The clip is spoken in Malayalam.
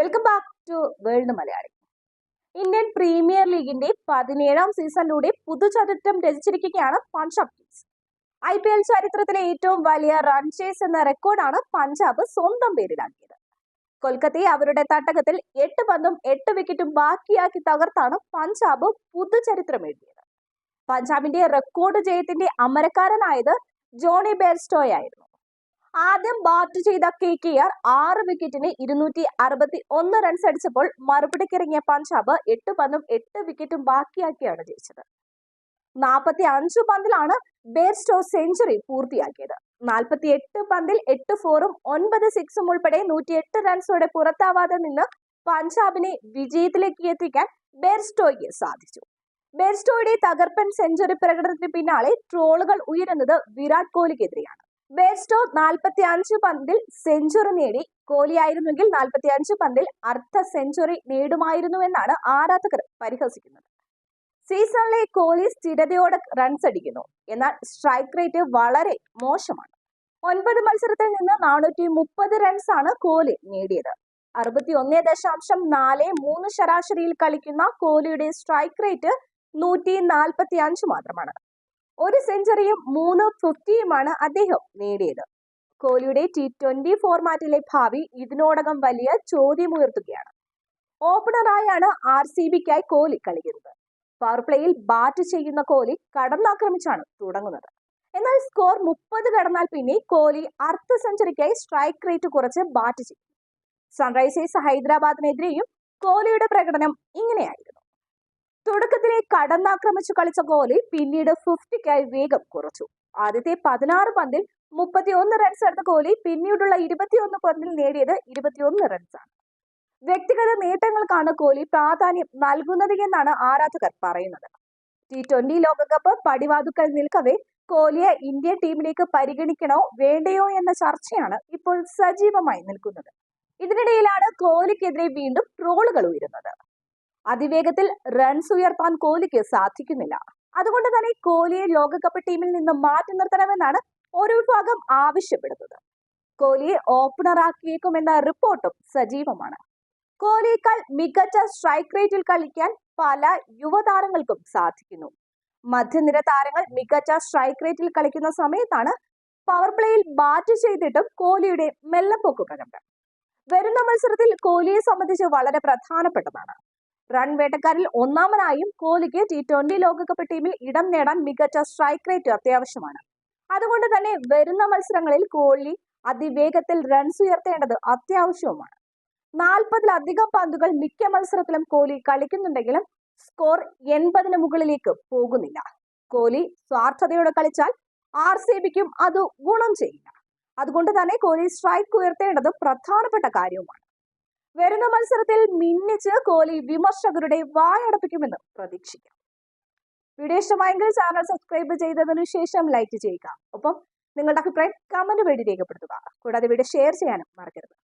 Welcome back to world Malayali Indian premier ലീഗിന്റെ പതിനേഴാം സീസണിലൂടെ പുതുചരിത്രം രചിച്ചിരിക്കുകയാണ് Punjab kings I P L ചരിത്രത്തിലെ ഏറ്റവും വലിയ റൺ ചേസ് എന്ന റെക്കോർഡാണ് പഞ്ചാബ് സ്വന്തം പേരിലാക്കിയത്. കൊൽക്കത്തയെ അവരുടെ തട്ടകത്തിൽ എട്ട് പന്തും എട്ട് വിക്കറ്റും ബാക്കിയാക്കി തകർത്താണ് പഞ്ചാബ് പുതുചരിത്രം എഴുതിയത്. പഞ്ചാബിന്റെ റെക്കോർഡ് ജയത്തിന്റെ അമരക്കാരനായത് ജോണി ബെയർസ്റ്റോയ് ആയിരുന്നു. ആദ്യം ബാറ്റ് ചെയ്ത കെ കെ ആർ ആറ് വിക്കറ്റിന് ഇരുന്നൂറ്റി അറുപത്തി ഒന്ന് റൺസ് അടിച്ചപ്പോൾ മറുപടിക്കിറങ്ങിയ പഞ്ചാബ് എട്ട് പന്തും എട്ട് വിക്കറ്റും ബാക്കിയാക്കിയാണ് ജയിച്ചത്. നാൽപ്പത്തി അഞ്ച് പന്തിലാണ് ബേർസ്റ്റോ സെഞ്ചുറി പൂർത്തിയാക്കിയത്. നാൽപ്പത്തി എട്ട് പന്തിൽ എട്ട് ഫോറും ഒൻപത് സിക്സും ഉൾപ്പെടെ നൂറ്റി എട്ട് റൺസോടെ പുറത്താവാതെ നിന്ന് പഞ്ചാബിനെ വിജയത്തിലേക്ക് എത്തിക്കാൻ ബേർസ്റ്റോയ്ക്ക് സാധിച്ചു. ബേർസ്റ്റോയുടെ തകർപ്പൻ സെഞ്ചുറി പ്രകടനത്തിന് പിന്നാലെ ട്രോളുകൾ ഉയരുന്നത് വിരാട് കോഹ്ലിക്കെതിരെയാണ്. ബെയർസ്റ്റോ നാൽപ്പത്തി അഞ്ച് പന്തിൽ സെഞ്ചുറി നേടി. കോഹ്ലിയായിരുന്നെങ്കിൽ നാൽപ്പത്തി അഞ്ച് പന്തിൽ അർദ്ധ സെഞ്ചുറി നേടുമായിരുന്നുവെന്നാണ് ആരാധകർ പരിഹസിക്കുന്നത്. സീസണിലെ കോഹ്ലി സ്ഥിരതയോടെ റൺസ് അടിക്കുന്നു. എന്നാൽ സ്ട്രൈക്ക് റേറ്റ് വളരെ മോശമാണ്. ഒൻപത് മത്സരത്തിൽ നിന്ന് നാനൂറ്റി മുപ്പത് റൺസ് ആണ് കോഹ്ലി നേടിയത്. അറുപത്തി ഒന്ന് ദശാംശം നാല് മൂന്ന് ശരാശരിയിൽ കളിക്കുന്ന കോഹ്ലിയുടെ സ്ട്രൈക്ക് റേറ്റ് നൂറ്റി നാൽപ്പത്തി അഞ്ച് മാത്രമാണ്. ഒരു സെഞ്ചുറിയും മൂന്ന് ഫിഫ്റ്റിയുമാണ് അദ്ദേഹം നേടിയത്. കോഹ്ലിയുടെ ടി ട്വന്റി ഫോർമാറ്റിലെ ഭാവി ഇതിനോടകം വലിയ ചോദ്യമുയർത്തുകയാണ്. ഓപ്പണറായാണ് ആർ സി ബിക്കായി കോഹ്ലി കളിക്കുന്നത്. പവർപ്ലേയിൽ ബാറ്റ് ചെയ്യുന്ന കോഹ്ലി കടന്നാക്രമിച്ചാണ് തുടങ്ങുന്നത്. എന്നാൽ സ്കോർ മുപ്പത് കടന്നാൽ പിന്നെ കോഹ്ലി അർദ്ധ സെഞ്ചുറിക്കായി സ്ട്രൈക്ക് റേറ്റ് കുറച്ച് ബാറ്റ് ചെയ്യും സൺറൈസേഴ്സ് ഹൈദരാബാദിനെതിരെയും കോഹ്ലിയുടെ പ്രകടനം ഇങ്ങനെയായിരുന്നു. തുടക്കത്തിലെ കടന്നാക്രമിച്ചു കളിച്ച കോഹ്ലി പിന്നീട് ഫിഫ്റ്റിക്കായി വേഗം കുറച്ചു. ആദ്യത്തെ പതിനാറ് പന്തിൽ മുപ്പത്തിയൊന്ന് റൺസ് എടുത്ത കോഹ്ലി പിന്നീടുള്ള ഇരുപത്തിയൊന്ന് പന്തിൽ നേടിയത് ഇരുപത്തിയൊന്ന് റൺസാണ് വ്യക്തിഗത നേട്ടങ്ങൾക്കാണ് കോഹ്ലി പ്രാധാന്യം നൽകുന്നത് എന്നാണ് ആരാധകർ പറയുന്നത്. ടി ട്വന്റി ലോകകപ്പ് പടിവാതുക്കൽ നിൽക്കവേ കോഹ്ലിയെ ഇന്ത്യൻ ടീമിലേക്ക് പരിഗണിക്കണോ വേണ്ടയോ എന്ന ചർച്ചയാണ് ഇപ്പോൾ സജീവമായി നിൽക്കുന്നത്. ഇതിനിടയിലാണ് കോഹ്ലിക്കെതിരെ വീണ്ടും ട്രോളുകൾ ഉയരുന്നത്. അതിവേഗത്തിൽ റൺസ് ഉയർത്താൻ കോഹ്ലിക്ക് സാധിക്കുന്നില്ല. അതുകൊണ്ട് തന്നെ കോഹ്ലിയെ ലോകകപ്പ് ടീമിൽ നിന്ന് മാറ്റി നിർത്തണമെന്നാണ് ഒരു വിഭാഗം ആവശ്യപ്പെടുന്നത്. കോഹ്ലിയെ ഓപ്പണറാക്കിയേക്കുമെന്ന റിപ്പോർട്ടും സജീവമാണ്. കോഹ്ലിയേക്കാൾ മികച്ച സ്ട്രൈക്ക് റേറ്റിൽ കളിക്കാൻ പല യുവതാരങ്ങൾക്കും സാധിക്കുന്നു. മധ്യനിര താരങ്ങൾ മികച്ച സ്ട്രൈക്ക് റേറ്റിൽ കളിക്കുന്ന സമയത്താണ് പവർ പ്ലേയിൽ ബാറ്റ് ചെയ്തിട്ടും കോഹ്ലിയുടെ മെല്ലപ്പൊക്ക് പ്രകടനം വരുന്ന മത്സരത്തിൽ കോഹ്ലിയെ സംബന്ധിച്ച് വളരെ പ്രധാനപ്പെട്ടതാണ്. റൺ വേട്ടക്കാരിൽ ഒന്നാമനായും കോഹ്ലിക്ക് ടി ട്വന്റി ലോകകപ്പ് ടീമിൽ ഇടം നേടാൻ മികച്ച സ്ട്രൈക്ക് റേറ്റ് അത്യാവശ്യമാണ്. അതുകൊണ്ട് തന്നെ വരുന്ന മത്സരങ്ങളിൽ കോഹ്ലി അതിവേഗത്തിൽ റൺസ് ഉയർത്തേണ്ടത് അത്യാവശ്യവുമാണ്. നാൽപ്പതിലധികം പന്തുകൾ മിക്ക മത്സരത്തിലും കോഹ്ലി കളിക്കുന്നുണ്ടെങ്കിലും സ്കോർ എൺപതിന് മുകളിലേക്ക് പോകുന്നില്ല. കോഹ്ലി സ്വാർത്ഥതയോടെ കളിച്ചാൽ ആർ സി ബിക്കും അത് ഗുണം ചെയ്യില്ല. അതുകൊണ്ട് തന്നെ കോഹ്ലി സ്ട്രൈക്ക് ഉയർത്തേണ്ടത് പ്രധാനപ്പെട്ട കാര്യവുമാണ്. വരുന്ന മത്സരത്തിൽ മിന്നിച്ച് കോഹ്ലി വിമർശകരുടെ വായടപ്പിക്കുമെന്ന് പ്രതീക്ഷിക്കാം. വീഡിയോ ഇഷ്ടമായെങ്കിൽ ചാനൽ സബ്സ്ക്രൈബ് ചെയ്തതിനു ശേഷം ലൈക്ക് ചെയ്യുക. ഒപ്പം നിങ്ങളുടെ അഭിപ്രായം കമന്റ് വേണ്ടി രേഖപ്പെടുത്തുക. കൂടാതെ വീഡിയോ ഷെയർ ചെയ്യാനും മറക്കരുത്.